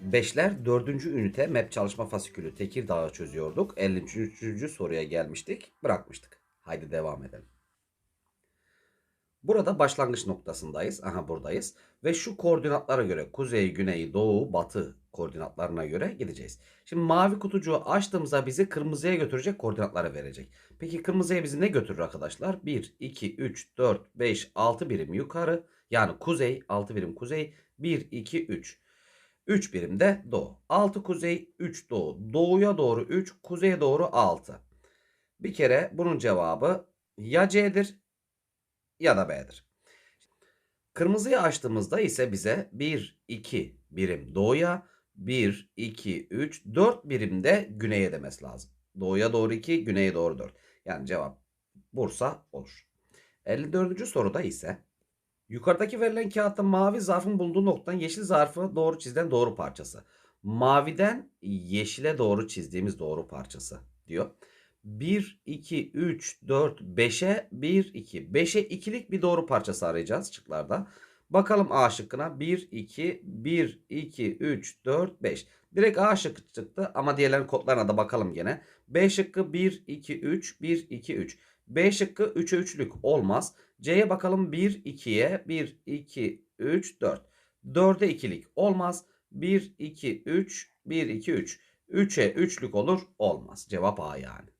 Beşler 4. ünite map çalışma fasikülü Tekirdağ'ı çözüyorduk. 53. soruya gelmiştik. Bırakmıştık. Haydi devam edelim. Burada başlangıç noktasındayız. Aha buradayız. Ve şu koordinatlara göre kuzey, güney, doğu, batı koordinatlarına göre gideceğiz. Şimdi mavi kutucuğu açtığımızda bizi kırmızıya götürecek koordinatları verecek. Peki kırmızıya bizi ne götürür arkadaşlar? 1, 2, 3, 4, 5, 6 birim yukarı. Yani kuzey, 6 birim kuzey. 1, 2, 3. 3 birim de doğu. 6 kuzey, 3 doğu. Doğuya doğru 3, kuzeye doğru 6. Bir kere bunun cevabı ya C'dir ya da B'dir. Kırmızıyı açtığımızda ise bize 1, 2 birim doğuya, 1, 2, 3, 4 birim de güneye demesi lazım. Doğuya doğru 2, güneye doğru 4. Yani cevap Bursa olur. 54. soruda ise yukarıdaki verilen kağıtta mavi zarfın bulunduğu noktadan yeşil zarfı doğru çizilen doğru parçası. Maviden yeşile doğru çizdiğimiz doğru parçası diyor. 1, 2, 3, 4, 5'e 1, 2. 5'e ikilik bir doğru parçası arayacağız şıklarda. Bakalım A şıkkına 1, 2, 1, 2, 3, 4, 5. Direkt A şıkkı çıktı ama diğerlerin kodlarına da bakalım gene. B şıkkı 1, 2, 3, 1, 2, 3. B şıkkı 3'e 3'lük olmaz. C'ye bakalım 1, 2'ye 1, 2, 3, 4. 4'e ikilik olmaz. 1, 2, 3, 1, 2, 3. 3'e 3'lük olur olmaz. Cevap A yani.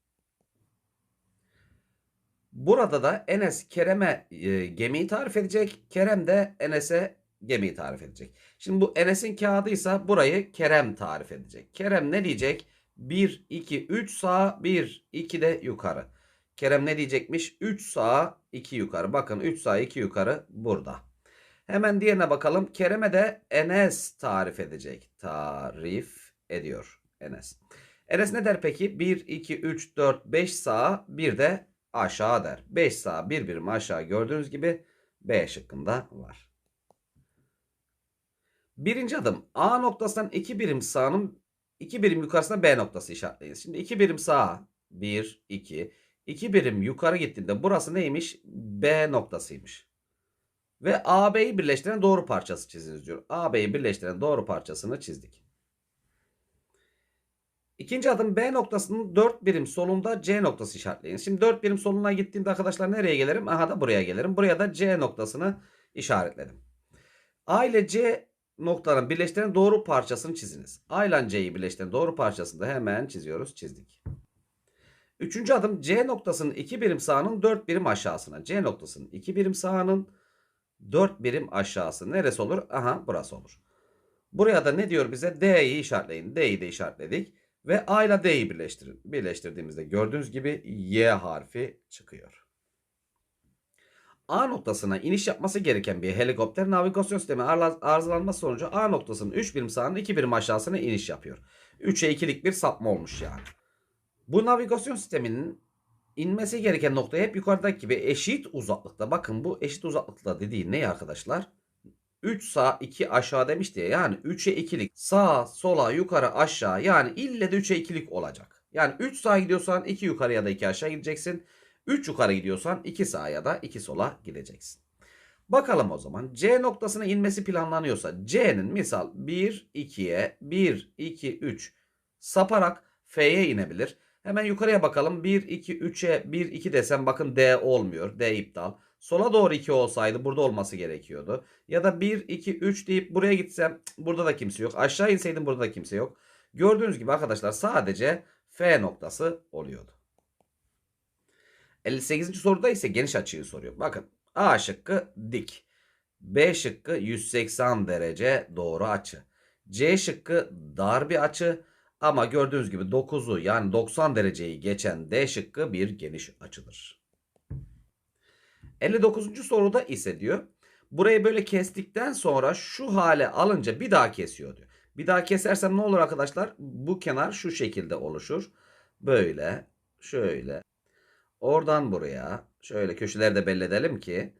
Burada da Enes Kerem'e e, gemiyi tarif edecek. Kerem de Enes'e gemiyi tarif edecek. Şimdi bu Enes'in kağıdıysa burayı Kerem tarif edecek. Kerem ne diyecek? 1, 2, 3 sağa 1, 2 de yukarı. Kerem ne diyecekmiş? 3 sağa 2 yukarı. Bakın 3 sağa 2 yukarı burada. Hemen diğerine bakalım. Kerem'e de Enes tarif edecek. Tarif ediyor Enes. Enes ne der peki? 1, 2, 3, 4, 5 sağa bir de aşağı der. 5 sağ 1 birim aşağı gördüğünüz gibi B şıkkında var. Birinci adım A noktasından 2 birim sağının 2 birim yukarısına B noktası işaretleyin. Şimdi 2 birim sağa 1, 2. 2 birim yukarı gittiğinde burası neymiş? B noktasıymış. Ve AB'yi birleştiren doğru parçası çiziniz diyor. AB'yi birleştiren doğru parçasını çizdik. İkinci adım B noktasının 4 birim solunda C noktası işaretleyin. Şimdi 4 birim soluna gittiğimde arkadaşlar nereye gelirim? Aha da buraya gelirim. Buraya da C noktasını işaretledim. A ile C noktaların birleştiren doğru parçasını çiziniz. A ile C'yi birleştiren doğru parçasını da hemen çiziyoruz. Çizdik. Üçüncü adım C noktasının 2 birim sağının 4 birim aşağısına. C noktasının 2 birim sağının 4 birim aşağısı. Neresi olur? Aha burası olur. Buraya da ne diyor bize? D'yi işaretleyin. D'yi de işaretledik. Ve A ile D'yi birleştirin. Birleştirdiğimizde gördüğünüz gibi Y harfi çıkıyor. A noktasına iniş yapması gereken bir helikopter navigasyon sistemi arızalanması sonucu A noktasının 3 birim sağının 2 birim aşağısına iniş yapıyor. 3'e 2'lik bir sapma olmuş yani. Bu navigasyon sisteminin inmesi gereken noktaya hep yukarıdaki gibi eşit uzaklıkta. Bakın bu eşit uzaklıkta dediği ne arkadaşlar? 3 sağ 2 aşağı demiş diye. Yani 3'e 2'lik sağa sola yukarı aşağı yani ille de 3'e 2'lik olacak. Yani 3 sağa gidiyorsan 2 yukarı ya da 2 aşağı gideceksin. 3 yukarı gidiyorsan 2 sağa ya da 2 sola gideceksin. Bakalım o zaman C noktasına inmesi planlanıyorsa C'nin misal 1 2'ye 1 2 3 saparak F'ye inebilir. Hemen yukarıya bakalım. 1 2 3'e 1 2 desem bakın D olmuyor. D iptal. Sola doğru 2 olsaydı burada olması gerekiyordu. Ya da 1, 2, 3 deyip buraya gitsem burada da kimse yok. Aşağı inseydim burada da kimse yok. Gördüğünüz gibi arkadaşlar sadece F noktası oluyordu. 58. soruda ise geniş açıyı soruyor. Bakın A şıkkı dik. B şıkkı 180 derece doğru açı. C şıkkı dar bir açı. Ama gördüğünüz gibi 9'u yani 90 dereceyi geçen D şıkkı bir geniş açıdır. 59. soruda ise diyor. Burayı böyle kestikten sonra şu hale alınca bir daha kesiyor diyor. Bir daha kesersem ne olur arkadaşlar? Bu kenar şu şekilde oluşur. Böyle, şöyle. Oradan buraya şöyle köşeleri de belli edelim ki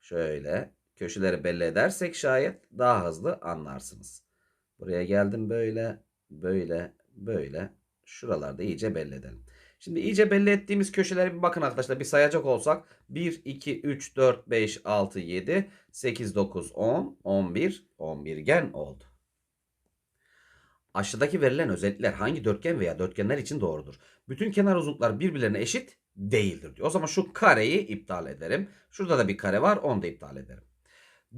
şöyle köşeleri belli edersek şayet daha hızlı anlarsınız. Buraya geldim böyle, böyle, böyle. Şuralarda iyice belli edelim. Şimdi iyice belli ettiğimiz köşelere bir bakın arkadaşlar. Bir sayacak olsak 1, 2, 3, 4, 5, 6, 7, 8, 9, 10, 11, 11 gen oldu. Aşağıdaki verilen özellikler hangi dörtgen veya dörtgenler için doğrudur? Bütün kenar uzunluklar birbirlerine eşit değildir diyor. O zaman şu kareyi iptal ederim. Şurada da bir kare var onu da iptal ederim.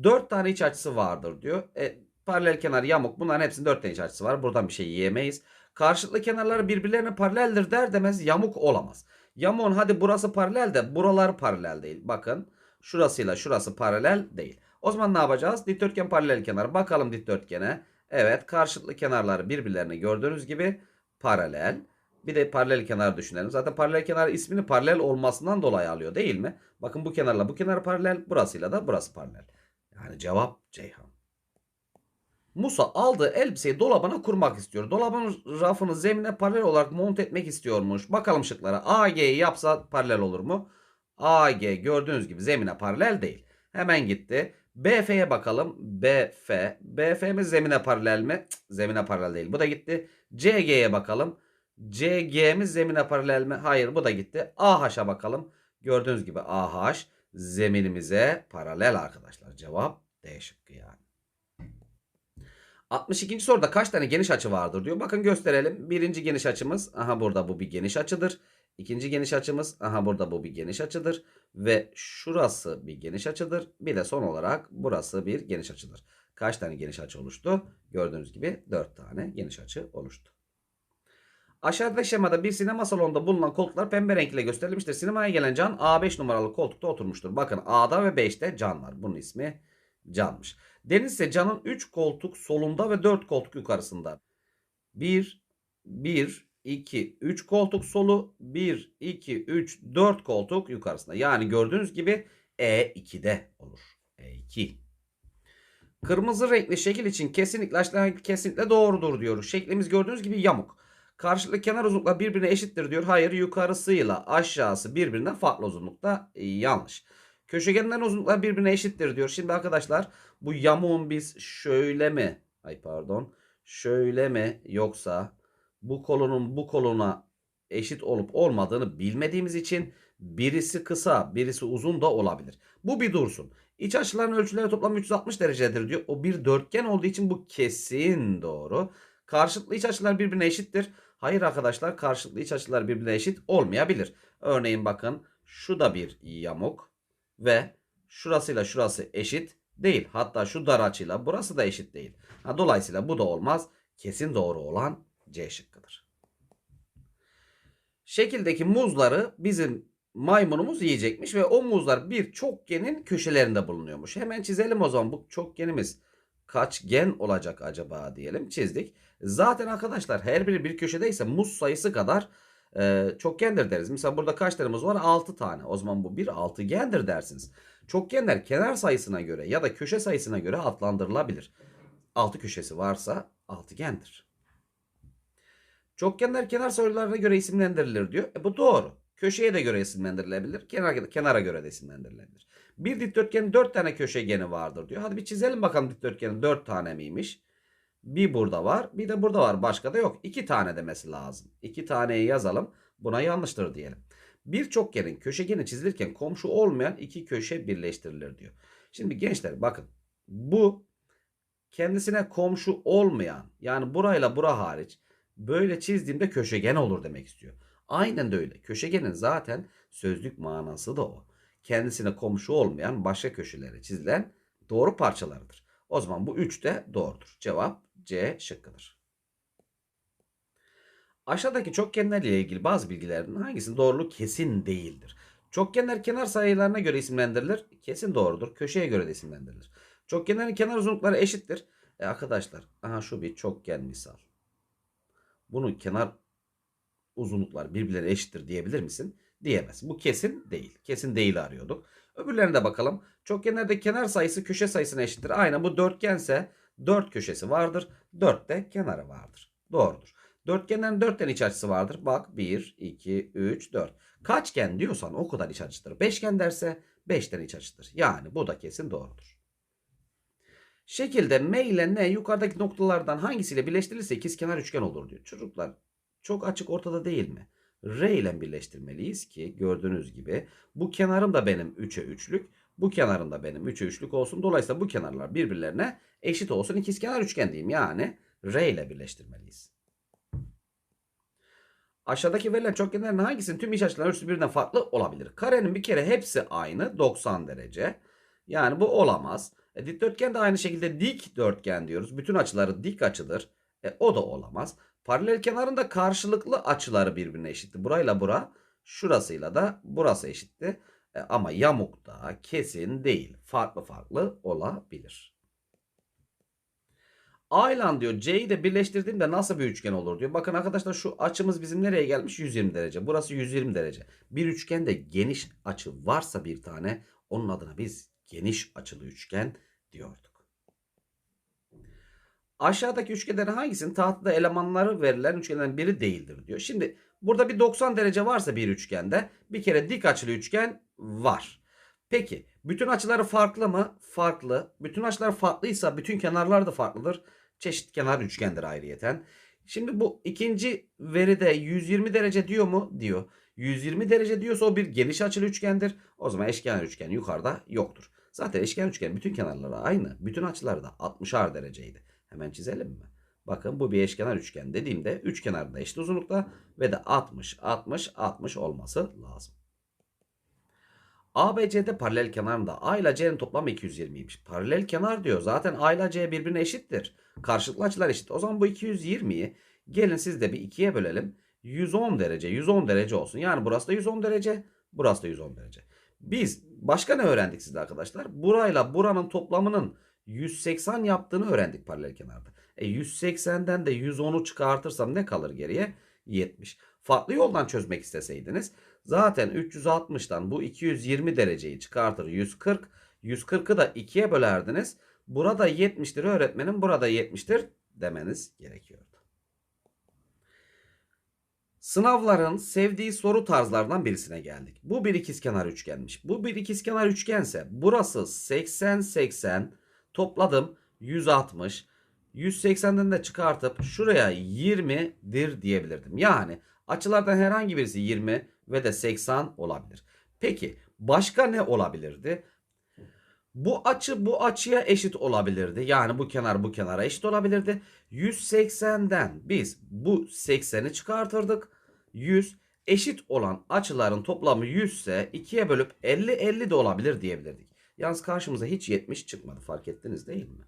4 tane iç açısı vardır diyor. E, paralel kenar yamuk bunların hepsinin 4 tane iç açısı var. Buradan bir şey yiyemeyiz. Karşılıklı kenarlar birbirlerine paraleldir der demez yamuk olamaz. Yamuğun hadi burası paralel de buralar paralel değil. Bakın şurasıyla şurası paralel değil. O zaman ne yapacağız? Dikdörtgen paralel kenar. Bakalım dikdörtgene. Evet karşılıklı kenarlar birbirlerine gördüğünüz gibi paralel. Bir de paralel kenar düşünelim. Zaten paralel kenar ismini paralel olmasından dolayı alıyor değil mi? Bakın bu kenarla bu kenar paralel. Burasıyla da burası paralel. Yani cevap Ceyhan. Musa aldığı elbiseyi dolabına kurmak istiyor. Dolabın rafını zemine paralel olarak monte etmek istiyormuş. Bakalım şıklara. AG'yi yapsa paralel olur mu? AG gördüğünüz gibi zemine paralel değil. Hemen gitti. BF'ye bakalım. BF. BF'miz zemine paralel mi? Cık, zemine paralel değil. Bu da gitti. CG'ye bakalım. CG'miz zemine paralel mi? Hayır bu da gitti. AH'a bakalım. Gördüğünüz gibi AH zeminimize paralel arkadaşlar. Cevap D şıkkı yani. 62. soruda kaç tane geniş açı vardır diyor. Bakın gösterelim. Birinci geniş açımız aha burada bu bir geniş açıdır. İkinci geniş açımız aha burada bu bir geniş açıdır. Ve şurası bir geniş açıdır. Bir de son olarak burası bir geniş açıdır. Kaç tane geniş açı oluştu? Gördüğünüz gibi 4 tane geniş açı oluştu. Aşağıdaki şemada bir sinema salonunda bulunan koltuklar pembe renk ile gösterilmiştir. Sinemaya gelen Can A5 numaralı koltukta oturmuştur. Bakın A'da ve 5'te Can var. Bunun ismi Can'mış. Deniz ise Can'ın 3 koltuk solunda ve 4 koltuk yukarısında. 1, 1, 2, 3 koltuk solu, 1, 2, 3, 4 koltuk yukarısında. Yani gördüğünüz gibi E2'de olur. E2. Kırmızı renkli şekil için kesinlikle kesinlikle doğrudur diyoruz. Şeklimiz gördüğünüz gibi yamuk. Karşılıklı kenar uzunluklar birbirine eşittir diyor. Hayır yukarısıyla aşağısı birbirinden farklı uzunlukta. Yanlış. Köşegenlerin uzunlukları birbirine eşittir diyor. Şimdi arkadaşlar bu yamuğun biz şöyle mi? Ay pardon. Şöyle mi yoksa bu kolonun bu kolona eşit olup olmadığını bilmediğimiz için birisi kısa birisi uzun da olabilir. Bu bir dursun. İç açıların ölçüleri toplam 360 derecedir diyor. O bir dörtgen olduğu için bu kesin doğru. Karşılıklı iç açılar birbirine eşittir. Hayır arkadaşlar karşılıklı iç açılar birbirine eşit olmayabilir. Örneğin bakın şu da bir yamuk ve şurasıyla şurası eşit değil. Hatta şu dar açıyla burası da eşit değil. Ha, dolayısıyla bu da olmaz. Kesin doğru olan C şıkkıdır. Şekildeki muzları bizim maymunumuz yiyecekmiş ve o muzlar bir çokgenin köşelerinde bulunuyormuş. Hemen çizelim o zaman bu çokgenimiz kaç gen olacak acaba diyelim çizdik. Zaten arkadaşlar her biri bir köşedeyse muz sayısı kadar e, çokgendir deriz. Mesela burada kaç tane muz var? 6 tane. O zaman bu bir altıgendir dersiniz. Çokgenler kenar sayısına göre ya da köşe sayısına göre adlandırılabilir. 6 köşesi varsa altıgendir. Çokgenler kenar sayılarına göre isimlendirilir diyor. E bu doğru. Köşeye de göre isimlendirilebilir. Kenar, kenara göre de isimlendirilebilir. Bir dikdörtgenin 4 tane köşegeni vardır diyor. Hadi bir çizelim bakalım dikdörtgenin 4 tane miymiş? Bir burada var, bir de burada var. Başka da yok. 2 tane demesi lazım. 2 taneyi yazalım. Buna yanlıştır diyelim. Bir çokgenin köşegeni çizilirken komşu olmayan iki köşe birleştirilir diyor. Şimdi gençler bakın. Bu kendisine komşu olmayan yani burayla bura hariç böyle çizdiğimde köşegen olur demek istiyor. Aynen de öyle. Köşegenin zaten sözlük manası da o. Kendisine komşu olmayan başka köşelere çizilen doğru parçalarıdır. O zaman bu 3 de doğrudur. Cevap C şıkkıdır. Aşağıdaki çokgenlerle ilgili bazı bilgilerin hangisinin doğruluğu kesin değildir. Çokgenler kenar sayılarına göre isimlendirilir. Kesin doğrudur. Köşeye göre de isimlendirilir. Çokgenlerin kenar uzunlukları eşittir. E arkadaşlar aha şu bir çokgen misal. Bunun kenar uzunluklar birbirlerine eşittir diyebilir misin? Diyemez. Bu kesin değil. Kesin değil arıyorduk. Öbürlerine de bakalım. Çokgenlerde kenar sayısı köşe sayısına eşittir. Aynen bu dörtgense 4 köşesi vardır. 4 de kenarı vardır. Doğrudur. Dörtgenlerin 4 tane iç açısı vardır. Bak 1, 2, 3, 4. Kaçgen diyorsan o kadar iç açıdır. Beşgen derse 5 tane iç açıdır. Yani bu da kesin doğrudur. Şekilde M ile N yukarıdaki noktalardan hangisiyle birleştirilirse ikizkenar üçgen olur diyor. Çocuklar çok açık ortada değil mi? R ile birleştirmeliyiz ki gördüğünüz gibi bu kenarım da benim 3'e 3'lük. Bu kenarım da benim 3'e 3'lük olsun. Dolayısıyla bu kenarlar birbirlerine eşit olsun. İkizkenar üçgen diyeyim. Yani R ile birleştirmeliyiz. Aşağıdaki verilen çokgenlerin hangisinin tüm iç açılarının ölçüsü birbirinden farklı olabilir? Karenin bir kere hepsi aynı 90 derece. Yani bu olamaz. E, dikdörtgen de aynı şekilde dik dörtgen diyoruz. Bütün açıları dik açıdır. E, o da olamaz. Paralel kenarın da karşılıklı açıları birbirine eşitti. Burayla bura, şurasıyla da burası eşitti. E, ama yamuk da kesin değil. Farklı farklı olabilir. A ile diyor C'yi de birleştirdiğimde nasıl bir üçgen olur diyor. Bakın arkadaşlar şu açımız bizim nereye gelmiş? 120 derece. Burası 120 derece. Bir üçgende geniş açı varsa bir tane onun adına biz geniş açılı üçgen diyorduk. Aşağıdaki üçgenlerin hangisinin tahtada elemanları verilen üçgenlerin biri değildir diyor. Şimdi burada bir 90 derece varsa bir üçgende bir kere dik açılı üçgen var. Peki bütün açıları farklı mı? Farklı. Bütün açılar farklıysa bütün kenarlar da farklıdır. Çeşit kenar üçgendir ayrıyeten. Şimdi bu ikinci veride 120 derece diyor mu? Diyor. 120 derece diyorsa o bir geniş açılı üçgendir. O zaman eşkenar üçgen yukarıda yoktur. Zaten eşkenar üçgen bütün kenarları aynı. Bütün açıları da 60'ar dereceydi. Hemen çizelim mi? Bakın bu bir eşkenar üçgen dediğimde üç kenarında eşit uzunlukta ve de 60 60 60 olması lazım. ABC'de paralel kenarında A ile C'nin toplamı 220'ymiş. Paralel kenar diyor. Zaten A ile C birbirine eşittir. Karşılıklı açılar eşit. O zaman bu 220'yi gelin siz de bir 2'ye bölelim. 110 derece 110 derece olsun. Yani burası da 110 derece. Burası da 110 derece. Biz başka ne öğrendik sizde arkadaşlar? Burayla buranın toplamının 180 yaptığını öğrendik paralel kenarda. E 180'den de 110'u çıkartırsam ne kalır geriye? 70. Farklı yoldan çözmek isteseydiniz zaten 360'dan bu 220 dereceyi çıkartır 140. 140'ı da 2'ye bölerdiniz. Burada 70'tir öğretmenim burada 70'tir demeniz gerekiyordu. Sınavların sevdiği soru tarzlarından birisine geldik. Bu bir ikizkenar üçgenmiş. Bu bir ikizkenar üçgense burası 80 80 topladım 160. 180'den de çıkartıp şuraya 20'dir diyebilirdim. Yani açılardan herhangi birisi 20 ve de 80 olabilir. Peki başka ne olabilirdi? Bu açı bu açıya eşit olabilirdi. Yani bu kenar bu kenara eşit olabilirdi. 180'den biz bu 80'i çıkartırdık. 100 eşit olan açıların toplamı 100 ise 2'ye bölüp 50 50 de olabilir diyebilirdik. Yalnız karşımıza hiç 70 çıkmadı. Fark ettiniz değil mi?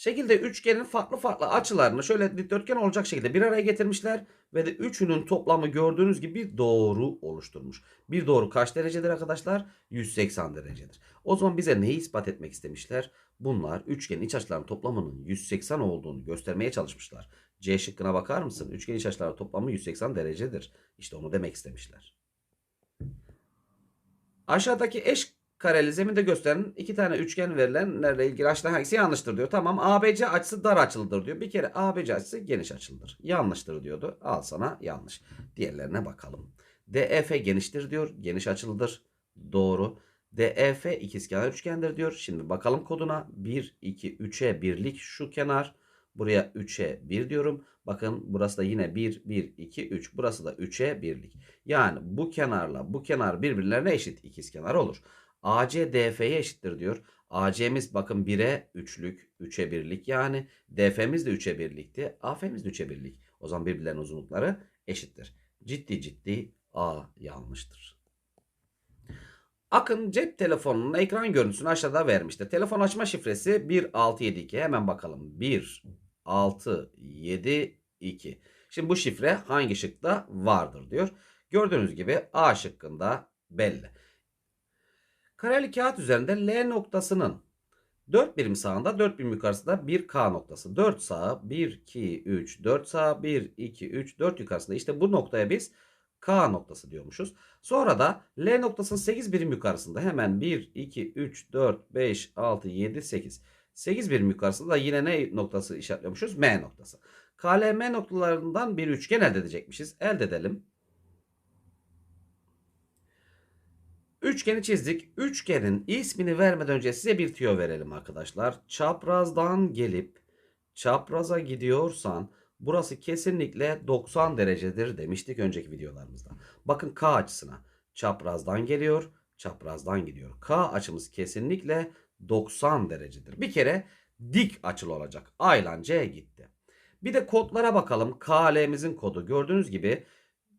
Şekilde üçgenin farklı farklı açılarını şöyle dikdörtgen olacak şekilde bir araya getirmişler ve de üçünün toplamı gördüğünüz gibi bir doğru oluşturmuş. Bir doğru kaç derecedir arkadaşlar? 180 derecedir. O zaman bize neyi ispat etmek istemişler? Bunlar üçgenin iç açılarının toplamının 180 olduğunu göstermeye çalışmışlar. C şıkkına bakar mısın? Üçgen iç açıları toplamı 180 derecedir. İşte onu demek istemişler. Aşağıdaki eş kareli zeminde gösteren iki tane üçgen verilenlerle ilgili açılar hangisi yanlıştır diyor. Tamam ABC açısı dar açılıdır diyor. Bir kere ABC açısı geniş açılıdır. Yanlıştır diyordu. Al sana yanlış. Diğerlerine bakalım. DEF geniştir diyor. Geniş açılıdır. Doğru. DEF ikizkenar üçgendir diyor. Şimdi bakalım koduna. 1, 2, 3'e birlik şu kenar. Buraya 3'e 1 diyorum. Bakın burası da yine 1, 1, 2, 3. Burası da 3'e birlik. Yani bu kenarla bu kenar birbirlerine eşit ikizkenar olur. AC DF'ye eşittir diyor. AC'miz bakın 1'e 3'lük, 3'e 1'lik yani. DF'miz de 3'e 1'likti. AF'miz de 3'e 1'lik. O zaman birbirlerinin uzunlukları eşittir. Ciddi ciddi A yanlıştır. Akın cep telefonunun ekran görüntüsünü aşağıda vermiştir. Telefon açma şifresi 1672. Hemen bakalım. 1672. Şimdi bu şifre hangi şıkta vardır diyor. Gördüğünüz gibi A şıkkında belli. Kareli kağıt üzerinde L noktasının 4 birim sağında 4 birim yukarısında bir K noktası. 4 sağ 1 2 3 4 sağ 1 2 3 4 yukarısında. İşte bu noktaya biz K noktası diyormuşuz. Sonra da L noktasının 8 birim yukarısında hemen 1 2 3 4 5 6 7 8. 8 birim yukarısında da yine ne noktası işaretliyormuşuz? M noktası. KLM noktalarından bir üçgen elde edecekmişiz. Elde edelim. Üçgeni çizdik. Üçgenin ismini vermeden önce size bir tüyo verelim arkadaşlar. Çaprazdan gelip çapraza gidiyorsan Burası kesinlikle 90 derecedir demiştik önceki videolarımızda. Bakın K açısına çaprazdan geliyor, çaprazdan gidiyor. K açımız kesinlikle 90 derecedir. Bir kere dik açılı olacak. A ile gitti. Bir de kodlara bakalım. KL'mizin kodu gördüğünüz gibi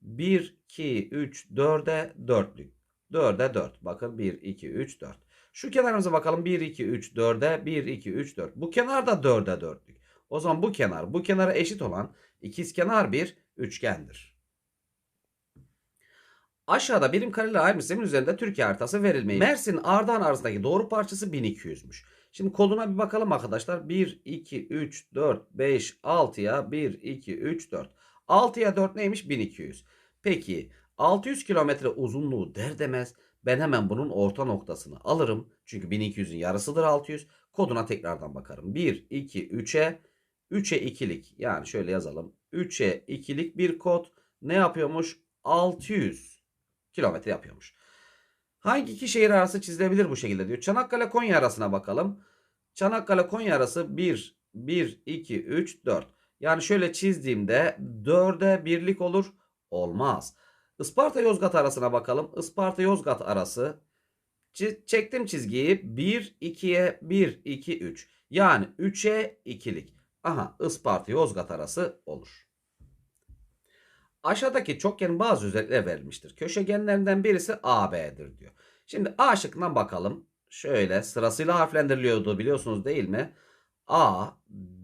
1, 2, 3, 4'e 4'lük. 4'e 4. Bakın 1, 2, 3, 4. Şu kenarımıza bakalım. 1, 2, 3, 4'e 1, 2, 3, 4. Bu kenar da 4'e 4'lük. O zaman bu kenar bu kenara eşit olan ikizkenar bir üçgendir. Aşağıda birim kareli ayrım sistemin üzerinde Türkiye haritası verilmeyi. Mersin Ardahan arasındaki doğru parçası 1200'müş. Şimdi koduna bir bakalım arkadaşlar. 1, 2, 3, 4, 5, 6'ya 1, 2, 3, 4. 6'ya 4 neymiş? 1200. Peki 600 kilometre uzunluğu der demez ben hemen bunun orta noktasını alırım. Çünkü 1200'ün yarısıdır 600. Koduna tekrardan bakarım. 1, 2, 3'e 3'e 2'lik yani şöyle yazalım. 3'e 2'lik bir kod ne yapıyormuş? 600 kilometre yapıyormuş. Hangi iki şehir arası çizilebilir bu şekilde diyor. Çanakkale Konya arasına bakalım. Çanakkale Konya arası 1 1 2 3 4. Yani şöyle çizdiğimde 4'e birlik olur. Olmaz. Isparta Yozgat arasına bakalım. Isparta Yozgat arası çektim çizgiyi 1 2'ye 1 2 3. Yani 3'e 2'lik. Aha Isparta Yozgat arası olur. Aşağıdaki çokgenin bazı özellikleri verilmiştir. Köşegenlerinden birisi AB'dir diyor. Şimdi A şıkkından bakalım. Şöyle sırasıyla harflendiriliyordu biliyorsunuz değil mi? A,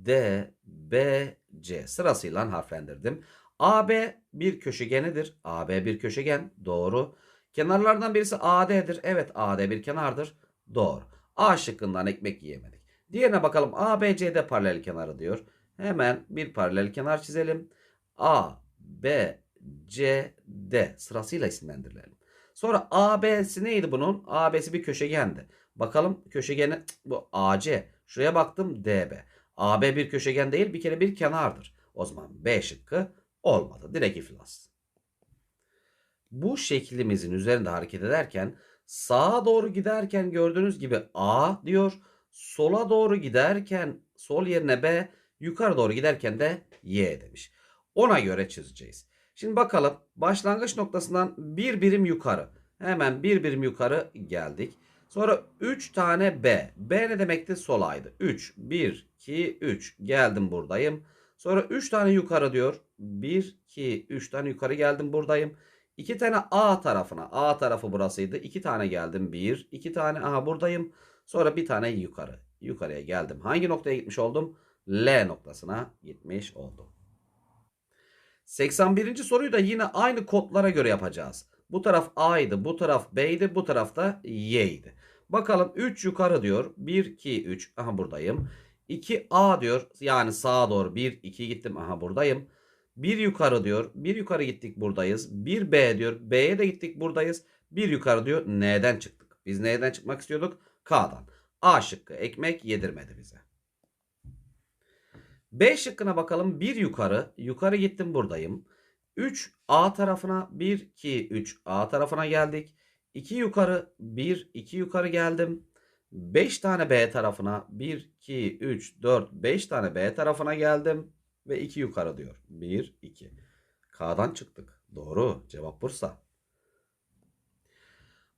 D, B, C sırasıyla harflendirdim. AB bir köşegenidir. AB bir köşegen. Doğru. Kenarlardan birisi AD'dir. Evet AD bir kenardır. Doğru. A şıkkından ekmek yiyemedik. Diğerine bakalım. ABCD paralel kenarı diyor. Hemen bir paralel kenar çizelim. A, B, C, D sırasıyla isimlendirelim. Sonra AB'si neydi bunun? AB'si bir köşegendi. Bakalım köşegeni bu AC. Şuraya baktım DB. AB bir köşegen değil bir kere bir kenardır. O zaman B şıkkı olmadı. Direkt iflas. Bu şeklimizin üzerinde hareket ederken sağa doğru giderken gördüğünüz gibi A diyor. Sola doğru giderken sol yerine B, yukarı doğru giderken de Y demiş. Ona göre çizeceğiz. Şimdi bakalım başlangıç noktasından bir birim yukarı. Hemen bir birim yukarı geldik. Sonra 3 tane B. B ne demekti? Solaydı. 3, 1, 2, 3. Geldim buradayım. Sonra 3 tane yukarı diyor. 1, 2, 3 tane yukarı geldim buradayım. 2 tane A tarafına. A tarafı burasıydı. 2 tane geldim. 1, 2 tane aha buradayım. Sonra bir tane yukarı. Yukarıya geldim. Hangi noktaya gitmiş oldum? L noktasına gitmiş oldum. 81. soruyu da yine aynı kodlara göre yapacağız. Bu taraf A'ydı, bu taraf B'ydi, bu taraf da Y'ydi. Bakalım 3 yukarı diyor. 1, 2, 3. Aha buradayım. 2A diyor. Yani sağa doğru 1, 2 gittim. Aha buradayım. 1 yukarı diyor. 1 yukarı gittik buradayız. 1 B diyor. B'ye de gittik buradayız. 1 yukarı diyor. N'den çıktık. Biz N'den çıkmak istiyorduk? K'dan. A şıkkı ekmek yedirmedi bize. B şıkkına bakalım. 1 yukarı. Yukarı gittim buradayım. 3 A tarafına 1 2 3 A tarafına geldik. 2 yukarı 1 2 yukarı geldim. 5 tane B tarafına 1 2 3 4 5 tane B tarafına geldim ve 2 yukarı diyor. 1 2. K'dan çıktık. Doğru. Cevap Bursa.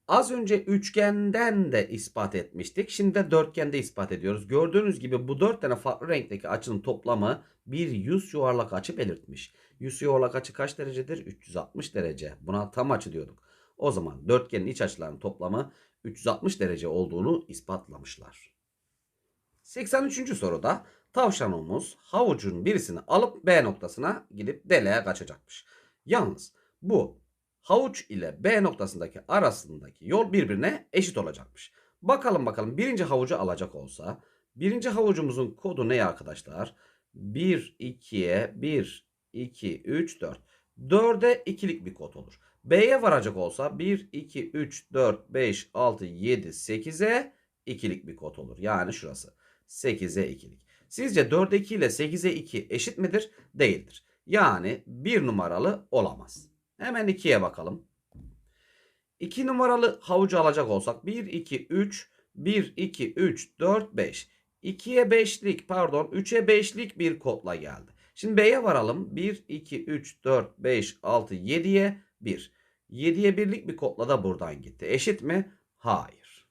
Az önce üçgenden de ispat etmiştik. Şimdi de dörtgende ispat ediyoruz. Gördüğünüz gibi bu dört tane farklı renkteki açının toplamı bir yüz yuvarlak açı belirtmiş. Yüz yuvarlak açı kaç derecedir? 360 derece. Buna tam açı diyorduk. O zaman dörtgenin iç açılarının toplamı 360 derece olduğunu ispatlamışlar. 83. soruda tavşanımız havucun birisini alıp B noktasına gidip deliğe kaçacakmış. Yalnız bu havuç ile B noktasındaki arasındaki yol birbirine eşit olacakmış. Bakalım bakalım birinci havucu alacak olsa birinci havucumuzun kodu ne arkadaşlar? 1, 2'ye 1, 2, 3, 4. 4'e 2'lik bir kod olur. B'ye varacak olsa 1, 2, 3, 4, 5, 6, 7, 8'e 2'lik bir kod olur. Yani şurası 8'e 2'lik. Sizce 4'e 2 ile 8'e 2 eşit midir? Değildir. Yani 1 numaralı olamaz. Hemen 2'ye bakalım. 2 numaralı havucu alacak olsak 1, 2, 3, 1, 2, 3, 4, 5. 2'ye 5'lik pardon 3'e 5'lik bir kodla geldi. Şimdi B'ye varalım. 1, 2, 3, 4, 5, 6, 7'ye 1. 7'ye birlik bir kodla da buradan gitti. Eşit mi? Hayır.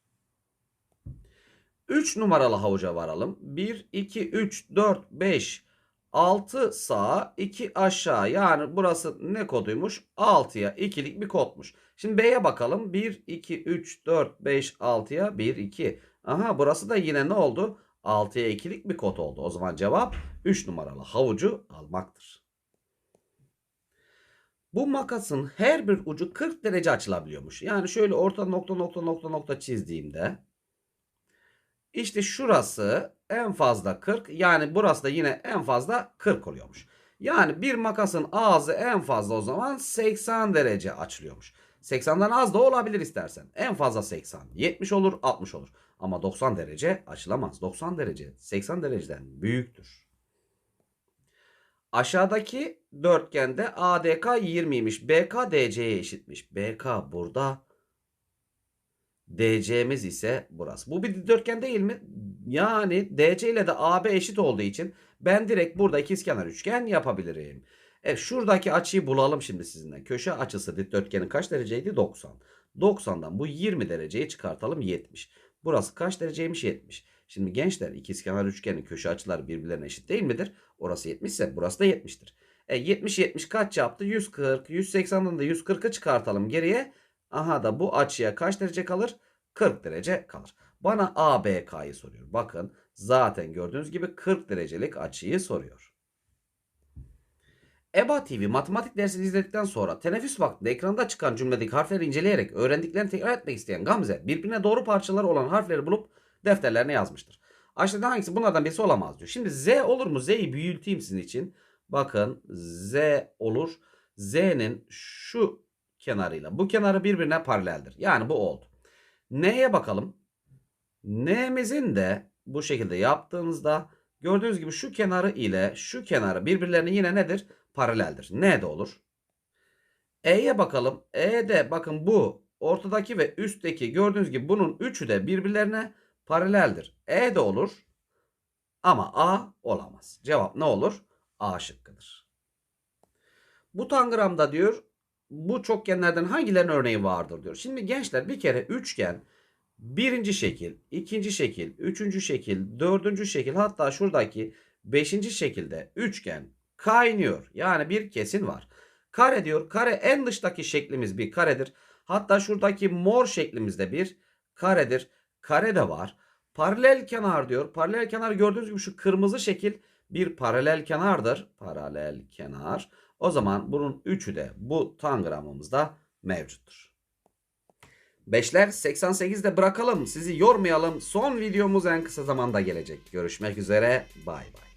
3 numaralı havuca varalım. 1, 2, 3, 4, 5, 6 sağa 2 aşağı. Yani burası ne koduymuş? 6'ya 2'lik bir kodmuş. Şimdi B'ye bakalım. 1, 2, 3, 4, 5, 6'ya 1, 2. Aha burası da yine ne oldu? 6'ya 2'lik bir kod oldu. O zaman cevap 3 numaralı havucu almaktır. Bu makasın her bir ucu 40 derece açılabiliyormuş. Yani şöyle orta nokta nokta nokta nokta çizdiğimde işte şurası en fazla 40 yani burası da yine en fazla 40 oluyormuş. Yani bir makasın ağzı en fazla o zaman 80 derece açılıyormuş. 80'den az da olabilir istersen. En fazla 80. 70 olur 60 olur. Ama 90 derece açılamaz. 90 derece 80 dereceden büyüktür. Aşağıdaki dörtgende ADK 20'ymiş. BK DC'ye eşitmiş. BK burada. DC'miz ise burası. Bu bir dikdörtgen değil mi? Yani DC ile de AB eşit olduğu için ben direkt burada ikizkenar üçgen yapabilirim. Evet şuradaki açıyı bulalım şimdi sizinle. Köşe açısı dikdörtgenin kaç dereceydi? 90. 90'dan bu 20 dereceyi çıkartalım 70. Burası kaç dereceymiş? 70. Şimdi gençler ikizkenar üçgenin köşe açıları birbirlerine eşit değil midir? Orası 70 ise burası da 70'tir. E 70 70 kaç yaptı? 140. 180'den de 140'ı çıkartalım geriye. Aha da bu açıya kaç derece kalır? 40 derece kalır. Bana ABK'yı soruyor. Bakın zaten gördüğünüz gibi 40 derecelik açıyı soruyor. EBA TV matematik dersini izledikten sonra teneffüs vaktinde ekranda çıkan cümledeki harfleri inceleyerek öğrendiklerini tekrar etmek isteyen Gamze birbirine doğru parçalar olan harfleri bulup defterlerine yazmıştır. Aşağıda hangisi bunlardan birisi olamaz diyor. Şimdi Z olur mu? Z'yi büyüteyim sizin için. Bakın Z olur. Z'nin şu kenarıyla bu kenarı birbirine paraleldir. Yani bu oldu. N'ye bakalım. N'mizin de bu şekilde yaptığınızda gördüğünüz gibi şu kenarı ile şu kenarı birbirlerine yine nedir? Paraleldir. N de olur. E'ye bakalım. E'de bakın bu ortadaki ve üstteki gördüğünüz gibi bunun üçü de birbirlerine paraleldir. E de olur. Ama A olamaz. Cevap ne olur? A şıkkıdır. Bu tangramda diyor bu çokgenlerden hangilerinin örneği vardır diyor. Şimdi gençler bir kere üçgen birinci şekil, ikinci şekil, üçüncü şekil, dördüncü şekil hatta şuradaki beşinci şekilde üçgen kaynıyor. Yani bir kesin var. Kare diyor. Kare en dıştaki şeklimiz bir karedir. Hatta şuradaki mor şeklimizde bir karedir. Kare de var. Paralel kenar diyor. Paralel kenar gördüğünüz gibi şu kırmızı şekil bir paralel kenardır. Paralel kenar. O zaman bunun üçü de bu tangramımızda mevcuttur. Beşler 88'de bırakalım. Sizi yormayalım. Son videomuz en kısa zamanda gelecek. Görüşmek üzere. Bay bay.